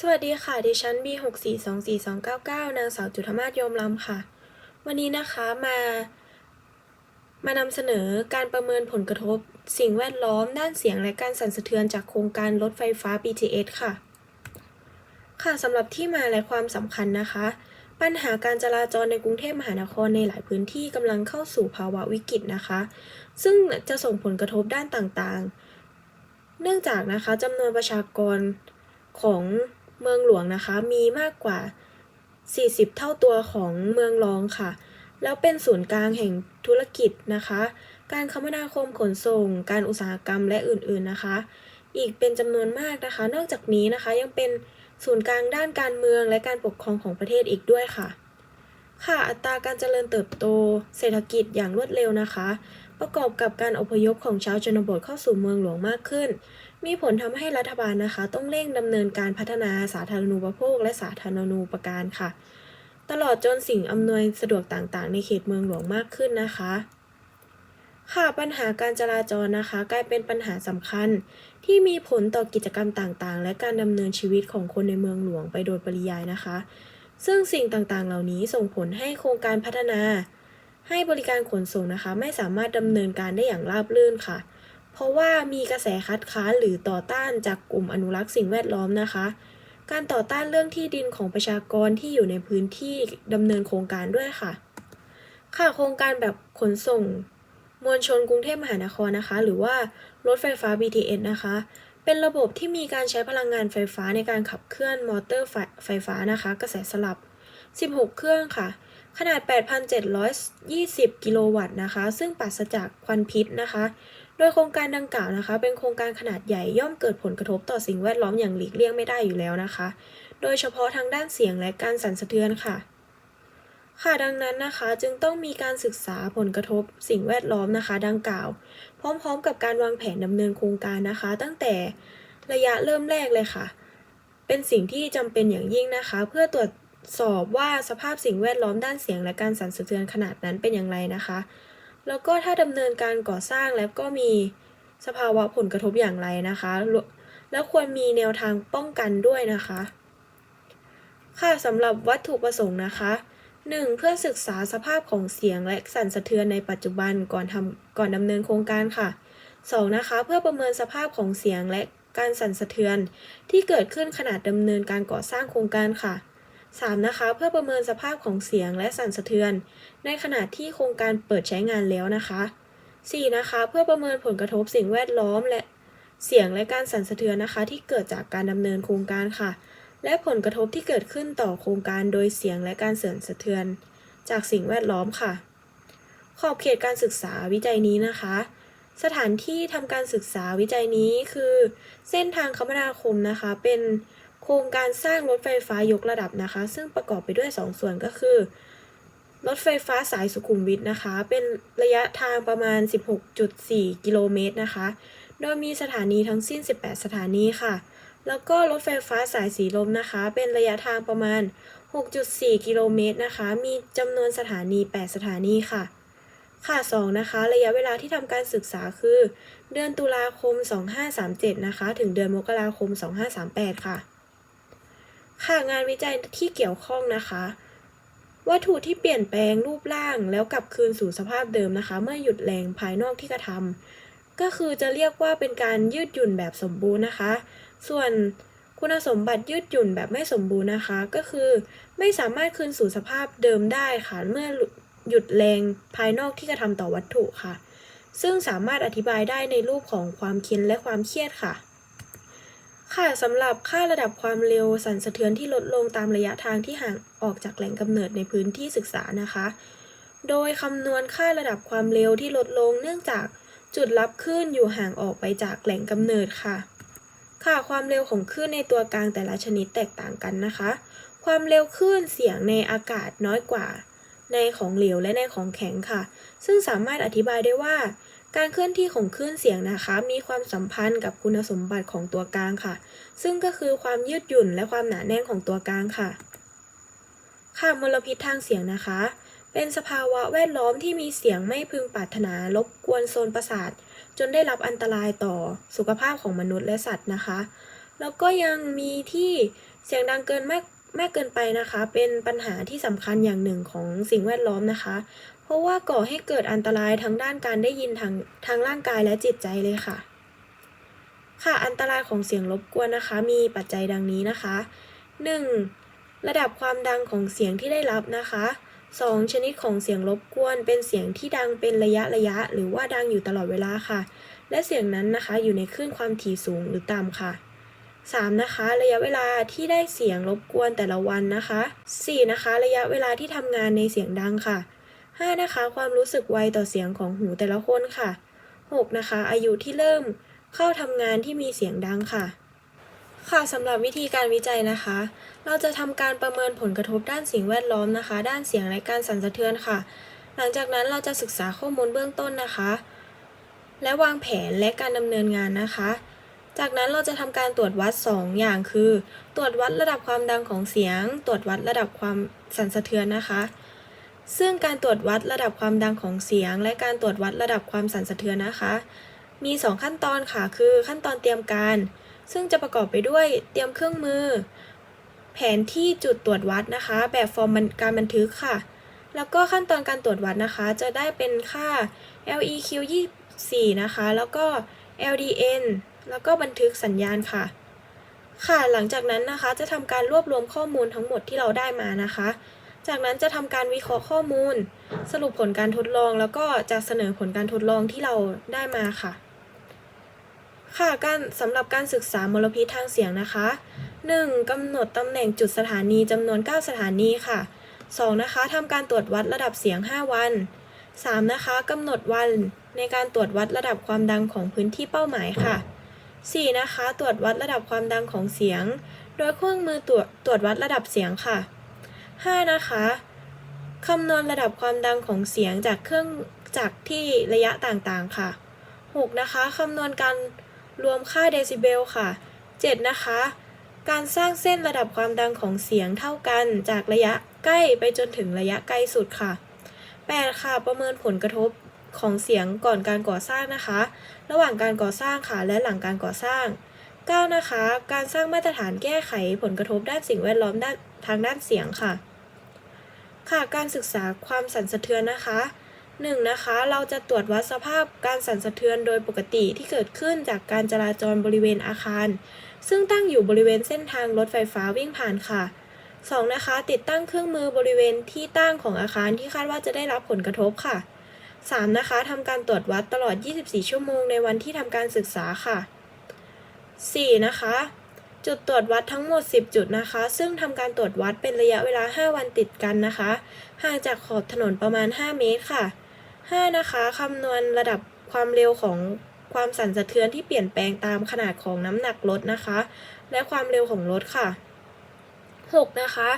สวัสดีค่ะ ดิฉัน B6424299 นางสาวจุธมาศโยมลำค่ะ วันนี้นะคะมามานำเสนอการประเมินผลกระทบ สิ่งแวดล้อมด้านเสียงและการสั่นสะเทือนจากโครงการรถไฟฟ้า BTS ค่ะ ค่ะสำหรับที่มาและความสำคัญนะคะ ปัญหาการจราจรในกรุงเทพมหานครในหลายพื้นที่กำลังเข้าสู่ภาวะวิกฤตนะคะ ซึ่งจะส่งผลกระทบด้านต่างๆ เนื่องจากนะคะจำนวนประชากรของ เมืองหลวงนะคะมีมากกว่า 40 เท่าตัวของเมืองรองค่ะ แล้วเป็นศูนย์กลางแห่งธุรกิจนะคะ การคมนาคมขนส่ง การอุตสาหกรรมและอื่นๆนะคะ อีกเป็นจำนวนมากนะคะ นอกจากนี้นะคะยังเป็นศูนย์กลางด้านการเมืองและการปกครองของประเทศอีกด้วยค่ะ ค่ะอัตราการเจริญเติบโต เศรษฐกิจอย่างรวดเร็วนะคะ ประกอบกับการอพยพของชาวชนบทเข้าสู่เมืองหลวงมากขึ้น มีผลทำให้รัฐบาลนะคะ ต้องเร่งดำเนินการพัฒนาสาธารณูปโภค และสาธารณูปการค่ะ ตลอดจนสิ่งอำนวยสะดวกต่างๆ ในเขตเมืองหลวงมากขึ้นนะคะค่ะปัญหาการจราจรนะคะ กลายเป็นปัญหาสำคัญ ที่มีผลต่อกิจกรรมต่างๆ และการดำเนินชีวิตของคนในเมืองหลวงไปโดยปริยายนะคะ ซึ่งสิ่งต่างๆ เหล่านี้ส่งผลให้โครงการพัฒนา ให้บริการขนส่งนะคะ ไม่สามารถดำเนินการได้อย่างราบรื่นค่ะ เพราะว่ามีกระแสคัดค้านหรือต่อต้านจากกลุ่มอนุรักษ์สิ่งแวดล้อมนะคะ การต่อต้านเรื่องที่ดินของประชากรที่อยู่ในพื้นที่ดำเนินโครงการด้วยค่ะ ค่ะโครงการแบบขนส่งมวลชนกรุงเทพมหานครนะคะ หรือว่ารถไฟฟ้า BTS นะคะ เป็นระบบที่มีการใช้พลังงานไฟฟ้าในการขับเคลื่อนมอเตอร์ไฟไฟฟ้านะคะ กระแสสลับ 16 เครื่องค่ะ ขนาด 8,720 กิโลวัตต์นะคะ ซึ่งปราศจากควันพิษนะคะ โดยโครงการดังกล่าวนะคะ เป็นโครงการขนาดใหญ่ย่อมเกิดผลกระทบต่อสิ่งแวดล้อมอย่างหลีกเลี่ยงไม่ได้อยู่แล้วนะคะ โดยเฉพาะทางด้านเสียงและการสั่นสะเทือนค่ะ ค่ะดังนั้นนะคะจึงต้องมีการศึกษาผลกระทบสิ่งแวดล้อมนะคะ ดังกล่าว พร้อมๆ กับการวางแผนดำเนินโครงการนะคะ ตั้งแต่ระยะเริ่มแรกเลยค่ะ เป็นสิ่งที่จำเป็นอย่างยิ่งนะคะ เพื่อตรวจสอบว่าสภาพสิ่งแวดล้อมด้านเสียงและการสั่นสะเทือนขนาดนั้นเป็นอย่างไรนะคะ แล้วก็ถ้าดำเนินการก่อสร้างแล้วก็มีสภาวะผลกระทบอย่างไรนะคะ แล้วควรมีแนวทางป้องกันด้วยนะคะ ค่ะสำหรับวัตถุประสงค์นะคะ 1. เพื่อศึกษาสภาพของเสียงและสั่นสะเทือนในปัจจุบันก่อนทำก่อนดำเนินโครงการค่ะ 2. นะคะ เพื่อประเมินสภาพของเสียงและการสั่นสะเทือน ที่เกิดขึ้นขณะดำเนินการก่อสร้างโครงการค่ะ 3. นะคะ เพื่อประเมินสภาพของเสียงและสั่นสะเทือน ในขณะที่โครงการเปิดใช้งานแล้วนะคะ 4. นะคะ เพื่อประเมินผลกระทบสิ่งแวดล้อมและเสียงและการสั่นสะเทือนนะคะ ที่เกิดจากการดำเนินโครงการค่ะ และผลกระทบที่เกิดขึ้นต่อโครงการโดยเสียงและการเสั่นสะเทือน จากสิ่งแวดล้อมค่ะ ขอบเขตการศึกษาวิจัยนี้นะคะ สถานที่ทำการศึกษาวิจัยนี้คือ เส้นทางคมนาคมนะคะ เป็นโครงการสร้างรถไฟฟ้ายกระดับนะคะ ซึ่งประกอบไปด้วย 2ส่วนก็คือ รถไฟฟ้าสายสุขุมวิทนะคะ เป็นระยะทางประมาณ 16.4 กิโลเมตรนะคะ โดยมีสถานีทั้งสิ้น 18 สถานีค่ะ แล้วก็รถไฟฟ้าสายสีลมนะคะ เป็นระยะทางประมาณ 6.4 กิโลเมตรนะคะ มีจำนวนสถานี 8 สถานีค่ะ ค่ะ 2 นะคะ ระยะเวลาที่ทำการศึกษาคือ เดือนตุลาคม 2537 นะคะ ถึงเดือนมกราคม 2538 ค่ะ ค่ะ งานวิจัยที่เกี่ยวข้องนะคะวัตถุที่เปลี่ยนแปลงรูปร่างแล้วกลับคืนสู่สภาพเดิมนะคะ เมื่อหยุดแรงภายนอกที่กระทำก็คือจะเรียกว่าเป็นการยืดหยุ่นแบบสมบูรณ์นะคะ ส่วนคุณสมบัติยืดหยุ่นแบบไม่สมบูรณ์นะคะ ก็คือไม่สามารถคืนสู่สภาพเดิมได้ค่ะ เมื่อหยุดแรงภายนอกที่กระทำต่อวัตถุค่ะ ซึ่งสามารถอธิบายได้ในรูปของความเค้นและความเครียดค่ะ ค่ะสำหรับค่าระดับความเร็วสั่นสะเทือนที่ลดลงตามระยะทางที่ห่างออกจากแหล่งกำเนิดในพื้นที่ศึกษานะคะ โดยคำนวณค่าระดับความเร็วที่ลดลงเนื่องจากจุดรับคลื่นอยู่ห่างออกไปจากแหล่งกำเนิดค่ะ ค่ะความเร็วของคลื่นในตัวกลางแต่ละชนิดแตกต่างกันนะคะ ความเร็วคลื่นเสียงในอากาศน้อยกว่า ในของเหลวและในของแข็งค่ะ ซึ่งสามารถอธิบายได้ว่า การเคลื่อนที่ของคลื่นเสียงนะคะ มีความสัมพันธ์กับคุณสมบัติของตัวกลางค่ะ ซึ่งก็คือความยืดหยุ่นและความหนาแน่นของตัวกลางค่ะ ค่ะมลพิษทางเสียงนะคะ เป็นสภาวะแวดล้อมที่มีเสียงไม่พึงปรารถนารบกวนโซนประสาท จนได้รับอันตรายต่อสุขภาพของมนุษย์และสัตว์นะคะ แล้วก็ยังมีที่เสียงดังเกินมากมากเกินไปนะคะ เป็นปัญหาที่สำคัญอย่างหนึ่งของสิ่งแวดล้อมนะคะ เพราะว่าก่อให้เกิดอันตรายทั้งด้านการได้ยินทางทางร่างกายและจิตใจเลยค่ะ ค่ะ อันตรายของเสียงรบกวนนะคะ มีปัจจัยดังนี้นะคะ 1. ระดับความดังของเสียงที่ได้รับนะคะ 2. ชนิดของเสียงรบกวน เป็นเสียงที่ดังเป็นระยะระยะ หรือว่าดังอยู่ตลอดเวลาค่ะ และเสียงนั้นนะคะอยู่ในคลื่นความถี่สูงหรือต่ำค่ะ 3. นะคะ ระยะเวลาที่ได้เสียงรบกวนแต่ละวันนะคะ 4. นะคะ ระยะเวลาที่ทำงานในเสียงดังค่ะ 5. นะคะ ความรู้สึกไวต่อเสียงของหูแต่ละคนค่ะ 6. นะคะ อายุที่เริ่มเข้าทำงานที่มีเสียงดังค่ะ ค่ะสำหรับวิธีการวิจัยนะคะ เราจะทำการประเมินผลกระทบด้านสิ่งแวดล้อมนะคะ ด้านเสียงและการสั่นสะเทือนค่ะ หลังจากนั้นเราจะศึกษาข้อมูลเบื้องต้นนะคะ และวางแผนและการดำเนินงานนะคะ จากนั้นเราจะทำการตรวจวัด 2 อย่างคือ ตรวจวัดระดับความดังของเสียง ตรวจวัดระดับความสั่นสะเทือนนะคะ ซึ่งการตรวจวัดระดับความดังของเสียง และการตรวจวัดระดับความสั่นสะเทือนนะคะ มี 2 ขั้นตอนค่ะ คือ ขั้นตอนเตรียมการ ซึ่งจะประกอบไปด้วยเตรียมเครื่องมือ แผนที่จุดตรวจวัดนะคะ แบบฟอร์มการบันทึกค่ะ แล้วก็ขั้นตอนการตรวจวัดนะคะ จะได้เป็นค่า LEQ 24นะคะ แล้วก็ LDN แล้วก็บันทึกสัญญาณค่ะ ค่ะ หลังจากนั้นนะคะ จะทำการรวบรวมข้อมูลทั้งหมดที่เราได้มานะคะ จากนั้นจะทำการวิเคราะห์ข้อมูล สรุปผลการทดลอง แล้วก็จะเสนอผลการทดลองที่เราได้มาค่ะ ค่ะการสำหรับการศึกษามลพิษทางเสียงนะคะ 1. กำหนดตำแหน่งจุดสถานีจำนวน 9 สถานีค่ะ 2. นะคะทำการตรวจวัดระดับเสียง 5 วัน 3. นะคะกำหนดวันในการตรวจวัดระดับความดังของพื้นที่เป้าหมายค่ะ 4. นะคะตรวจวัดระดับความดังของเสียง โดยเครื่องมือตรวจตรวจวัดระดับเสียงค่ะ 5. นะคะคำนวณระดับความดังของเสียงจากเครื่องจักที่ระยะต่างๆค่ะ 6. นะคะคำนวณการ รวมค่าเดซิเบลค่ะ 7. นะคะ การสร้างเส้นระดับความดังของเสียงเท่ากันจากระยะใกล้ไปจนถึงระยะไกลสุดค่ะ 8. ค่ะ ประเมินผลกระทบของเสียงก่อนการก่อสร้างนะคะ ระหว่างการก่อสร้างค่ะ และหลังการก่อสร้าง 9. นะคะ การสร้างมาตรฐานแก้ไขผลกระทบด้านสิ่งแวดล้อมด้านทางด้านเสียงค่ะ ค่ะ การศึกษาความสั่นสะเทือนนะคะ 1. นะคะ เราจะตรวจวัดสภาพการสั่นสะเทือนโดยปกติที่เกิดขึ้นจากการจราจรบริเวณอาคาร ซึ่งตั้งอยู่บริเวณเส้นทางรถไฟฟ้าวิ่งผ่านค่ะ 2. นะคะ ติดตั้งเครื่องมือบริเวณที่ตั้งของอาคารที่คาดว่าจะได้รับผลกระทบค่ะ 3. นะคะทำการตรวจวัดตลอด 24 ชั่วโมงในวันที่ทำการศึกษาค่ะ 4. นะคะ จุดตรวจวัดทั้งหมด 10 จุดนะคะ ซึ่งทำการตรวจวัดเป็นระยะเวลา 5 วันติดกันนะคะ ห่างจากขอบถนนประมาณ 5 เมตรค่ะ 5. นะคะคำนวณระดับความเร็วของความสั่นสะเทือนที่เปลี่ยนแปลงตามขนาดของน้ำหนักรถนะคะ และความเร็วของรถค่ะ 6. นะคะ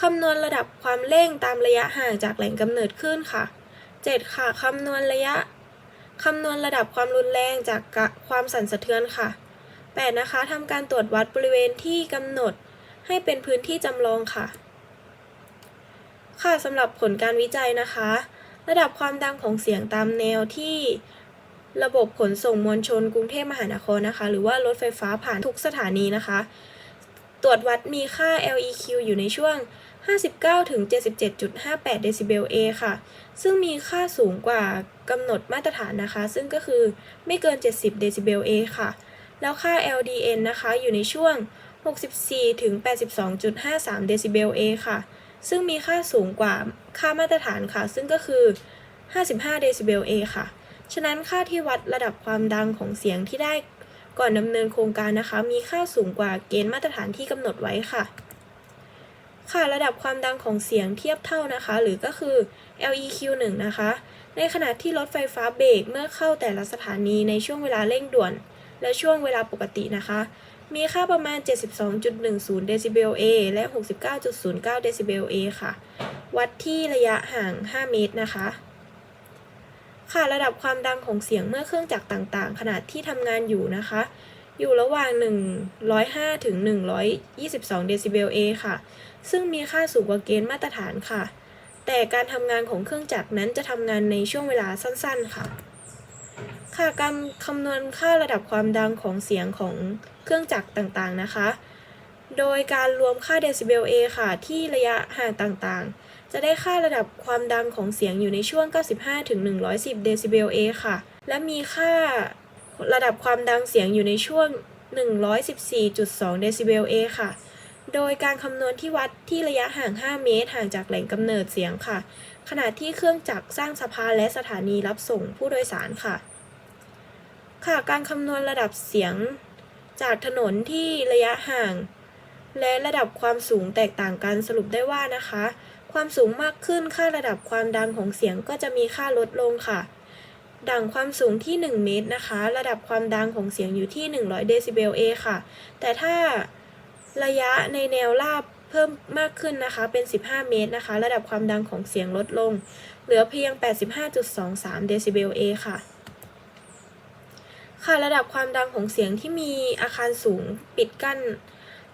คำนวณระดับความเร่งตามระยะห่างจากแหล่งกำเนิดขึ้นค่ะ 7. ค่ะคำนวณระยะคำนวณระดับความรุนแรงจากความสั่นสะเทือนค่ะ 8. นะคะทำการตรวจวัดบริเวณที่กำหนดให้เป็นพื้นที่จำลองค่ะ ค่ะสำหรับผลการวิจัยนะคะ ระดับความดังของเสียงตามแนวที่ระบบขนส่งมวลชนกรุงเทพมหานครนะคะ หรือว่ารถไฟฟ้าผ่านทุกสถานีนะคะ ตรวจวัดมีค่า LEQ อยู่ในช่วง 59-77.58 เดซิเบล A ค่ะ ซึ่งมีค่าสูงกว่ากำหนดมาตรฐานนะคะ ซึ่งก็คือไม่เกิน 70 เดซิเบล A ค่ะ แล้วค่า LDN นะคะ อยู่ในช่วง 64-82.53 เดซิเบล A ค่ะ ซึ่งมีค่าสูงกว่าค่ามาตรฐานค่ะ ซึ่งก็คือ 55 เดซิเบล A ค่ะ ฉะนั้นค่าที่วัดระดับความดังของเสียงที่ได้ก่อนดำเนินโครงการนะคะ มีค่าสูงกว่าเกณฑ์มาตรฐานที่กำหนดไว้ค่ะ ค่ะระดับความดังของเสียงเทียบเท่านะคะ หรือก็คือ LEQ 1นะคะ ในขณะที่รถไฟฟ้าเบรกเมื่อเข้าแต่ละสถานีในช่วงเวลาเร่งด่วน และช่วงเวลาปกตินะคะ มีค่าประมาณ 72.10 เดซิเบล A และ 69.09 เดซิเบล A ค่ะ วัดที่ระยะห่าง 5 เมตรนะคะ ค่ะ ระดับความดังของเสียงเมื่อเครื่องจักรต่างๆขณะที่ทำงานอยู่นะคะ อยู่ระหว่าง 105 ถึง 122 เดซิเบล A ค่ะ ซึ่งมีค่าสูงกว่าเกณฑ์มาตรฐานค่ะ แต่การทำงานของเครื่องจักรนั้นจะทำงานในช่วงเวลาสั้น ๆ ค่ะ ค่ะการคำนวณค่าระดับความดังของเสียงของเครื่องจักรต่างๆนะคะ โดยการรวมค่าเดซิเบล A ค่ะ ที่ระยะห่างต่างๆ จะได้ค่าระดับความดังของเสียงอยู่ในช่วง 95ถึง110 เดซิเบล A ค่ะ และมีค่าระดับความดังเสียงอยู่ในช่วง 114.2 เดซิเบล A ค่ะ โดยการคำนวณที่วัดที่ระยะห่าง 5 เมตรห่างจากแหล่งกำเนิดเสียงค่ะ ขณะที่เครื่องจักรสร้างสะพานและสถานีรับส่งผู้โดยสารค่ะ ค่ะการคำนวณระดับเสียงจากถนนที่ระยะห่าง และระดับความสูงแตกต่างกันสรุปได้ว่านะคะ ความสูงมากขึ้นค่าระดับความดังของเสียงก็จะมีค่าลดลงค่ะ ดังความสูงที่ 1 เมตรนะคะ ระดับความดังของเสียงอยู่ที่ 100 เดซิเบล A ค่ะ แต่ถ้าระยะในแนวราบเพิ่มมากขึ้นนะคะเป็น 15 เมตรนะคะ ระดับความดังของเสียงลดลง เหลือเพียง 85.23 เดซิเบล A ค่ะ ค่ะระดับความดังของเสียงที่มีอาคารสูงปิดกั้น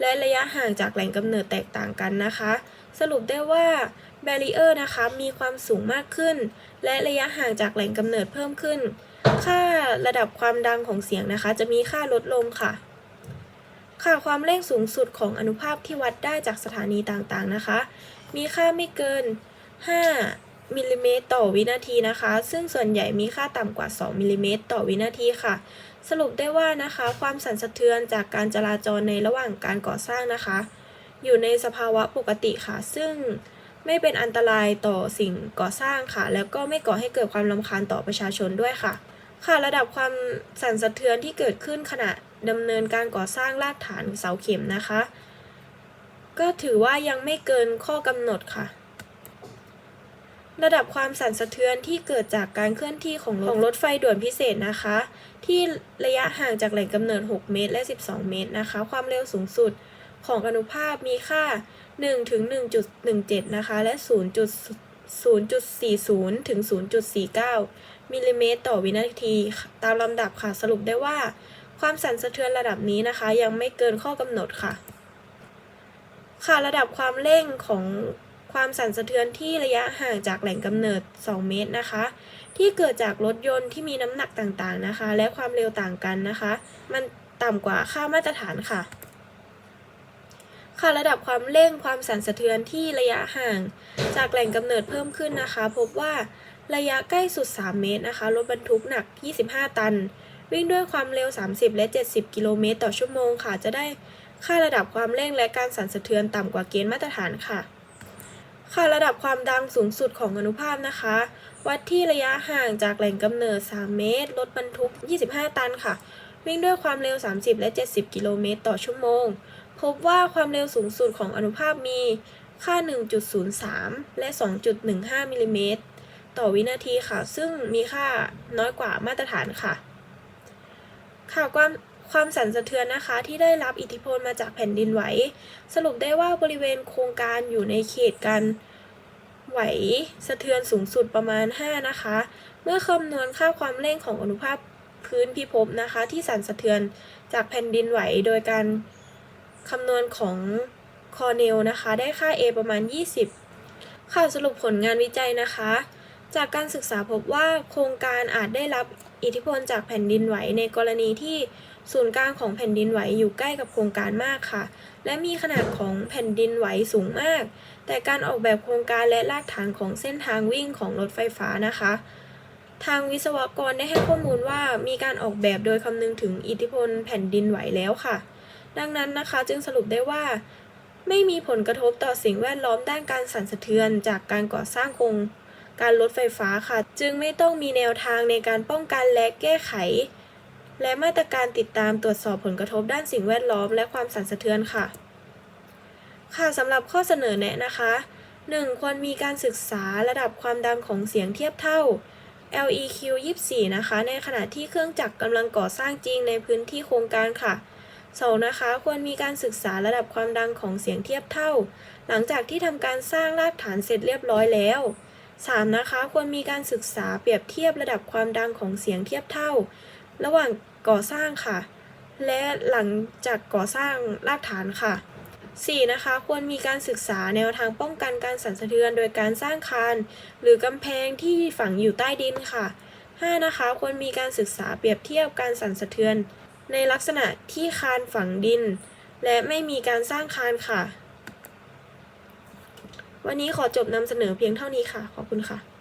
และระยะห่างจากแหล่งกำเนิดแตกต่างกันนะคะ สรุปได้ว่าแบรีเออร์นะคะมีความสูงมากขึ้น และระยะห่างจากแหล่งกำเนิดเพิ่มขึ้น ค่าระดับความดังของเสียงนะคะ จะมีค่าลดลงค่ะ ค่ะความเร่งสูงสุดของอนุภาคที่วัดได้จากสถานีต่างๆนะคะ มีค่าไม่เกิน 5 มิลลิเมตรต่อวินาทีนะคะ ซึ่งส่วนใหญ่มีค่าต่ำกว่า 2 มิลลิเมตรต่อวินาทีค่ะ สรุปได้ว่านะคะ ความสั่นสะเทือนจากการจราจรในระหว่างการก่อสร้างนะคะ อยู่ในสภาวะปกติค่ะ ซึ่งไม่เป็นอันตรายต่อสิ่งก่อสร้างค่ะ แล้วก็ไม่ก่อให้เกิดความรำคาญต่อประชาชนด้วยค่ะ ค่ะระดับความสั่นสะเทือนที่เกิดขึ้นขณะดำเนินการก่อสร้างรากฐานเสาเข็มนะคะ ก็ถือว่ายังไม่เกินข้อกำหนดค่ะ ระดับความสั่นสะเทือนที่เกิดจากการเคลื่อนที่ของรถของรถไฟด่วนพิเศษนะคะ ที่ระยะห่างจากแหล่งกำเนิด 6 เมตร และ 12 เมตรนะคะ ความเร็วสูงสุดของอนุภาคมีค่า 1 ถึง 1.17 นะคะ และ 0.0.40 ถึง 0.49 มิลลิเมตรต่อวินาที ตามลำดับค่ะ สรุปได้ว่า ความสั่นสะเทือนระดับนี้นะคะ ยังไม่เกินข้อกำหนดค่ะ ค่ะ ระดับความเร่งของ ความสั่นสะเทือนที่ระยะห่างจากแหล่งกำเนิด 2 เมตรนะคะ ที่เกิดจากรถยนต์ที่มีน้ำหนักต่างๆนะคะ และความเร็วต่างกันนะคะ มันต่ำกว่าค่ามาตรฐานค่ะ ค่ะระดับความเร่งความสั่นสะเทือนที่ระยะห่าง จากแหล่งกำเนิดเพิ่มขึ้นนะคะ พบว่าระยะใกล้สุด 3 เมตรนะคะรถบรรทุกหนัก 25 ตัน วิ่งด้วยความเร็ว 30 และ 70 กิโลเมตรต่อชั่วโมงค่ะ จะได้ค่าระดับความเร่งและการสั่นสะเทือนต่ำกว่าเกณฑ์มาตรฐานค่ะ ค่ะระดับความดังสูงสุดของอนุภาคนะคะ วัดที่ระยะห่างจากแหล่งกำเนิด 3 เมตร รถบรรทุก 25 ตันค่ะ วิ่งด้วยความเร็ว 30 และ 70 กิโลเมตรต่อชั่วโมง พบว่าความเร็วสูงสุดของอนุภาคมีค่า 1.03 และ 2.15 มิลลิเมตรต่อวินาทีค่ะ ซึ่งมีค่าน้อยกว่ามาตรฐานค่ะ ค่ะความ ความสั่นสะเทือนนะคะที่ได้รับอิทธิพลมาจากแผ่นดินไหว สรุปได้ว่าบริเวณโครงการอยู่ในเขตการไหวสะเทือนสูงสุดประมาณ 5 นะคะ เมื่อคำนวณค่าความเร่งของอนุภาคพื้นพิภพนะคะ ที่สั่นสะเทือนจากแผ่นดินไหวโดยการคำนวณของคอเนลนะคะ ได้ค่า A ประมาณ 20 ค่ะสรุปผลงานวิจัยนะคะ จากการศึกษาพบว่าโครงการอาจได้รับอิทธิพลจากแผ่นดินไหวในกรณีที่ ศูนย์กลางของแผ่นดินไหวอยู่ใกล้กับโครงการมากค่ะ และมีขนาดของแผ่นดินไหวสูงมาก แต่การออกแบบโครงการและรากฐานของเส้นทางวิ่งของรถไฟฟ้านะคะ ทางวิศวกรได้ให้ข้อมูลว่ามีการออกแบบโดยคำนึงถึงอิทธิพลแผ่นดินไหวแล้วค่ะ ดังนั้นนะคะจึงสรุปได้ว่า ไม่มีผลกระทบต่อสิ่งแวดล้อมด้านการสั่นสะเทือน จากการก่อสร้างโครงการรถไฟฟ้าค่ะ จึงไม่ต้องมีแนวทางในการป้องกันและแก้ไข และมาตรการติดตามตรวจสอบผลกระทบด้านสิ่งแวดล้อม และความสั่นสะเทือนค่ะ ค่ะสำหรับข้อเสนอแนะนะคะ 1. ควรมีการศึกษาระดับความดังของเสียงเทียบเท่า LEQ 24 นะคะ ในขณะที่เครื่องจักรกำลังก่อสร้างจริงในพื้นที่โครงการค่ะ 2. นะคะ ควรมีการศึกษาระดับความดังของเสียงเทียบเท่า หลังจากที่ทำการสร้างรากฐานเสร็จเรียบร้อยแล้ว 3. นะคะ ควรมีการศึกษาเปรียบเทียบระดับความดังของเสียงเทียบเท่า ระหว่าง ก่อสร้างค่ะ และหลังจากก่อสร้างรากฐานค่ะ 4. นะคะ ควรมีการศึกษาแนวทางป้องกันการสั่นสะเทือน โดยการสร้างคานหรือกำแพงที่ฝังอยู่ใต้ดินค่ะ 5. นะคะ ควรมีการศึกษาเปรียบเทียบการสั่นสะเทือน ในลักษณะที่คานฝังดิน และไม่มีการสร้างคานค่ะ วันนี้ขอจบนำเสนอเพียงเท่านี้ค่ะ ขอบคุณค่ะ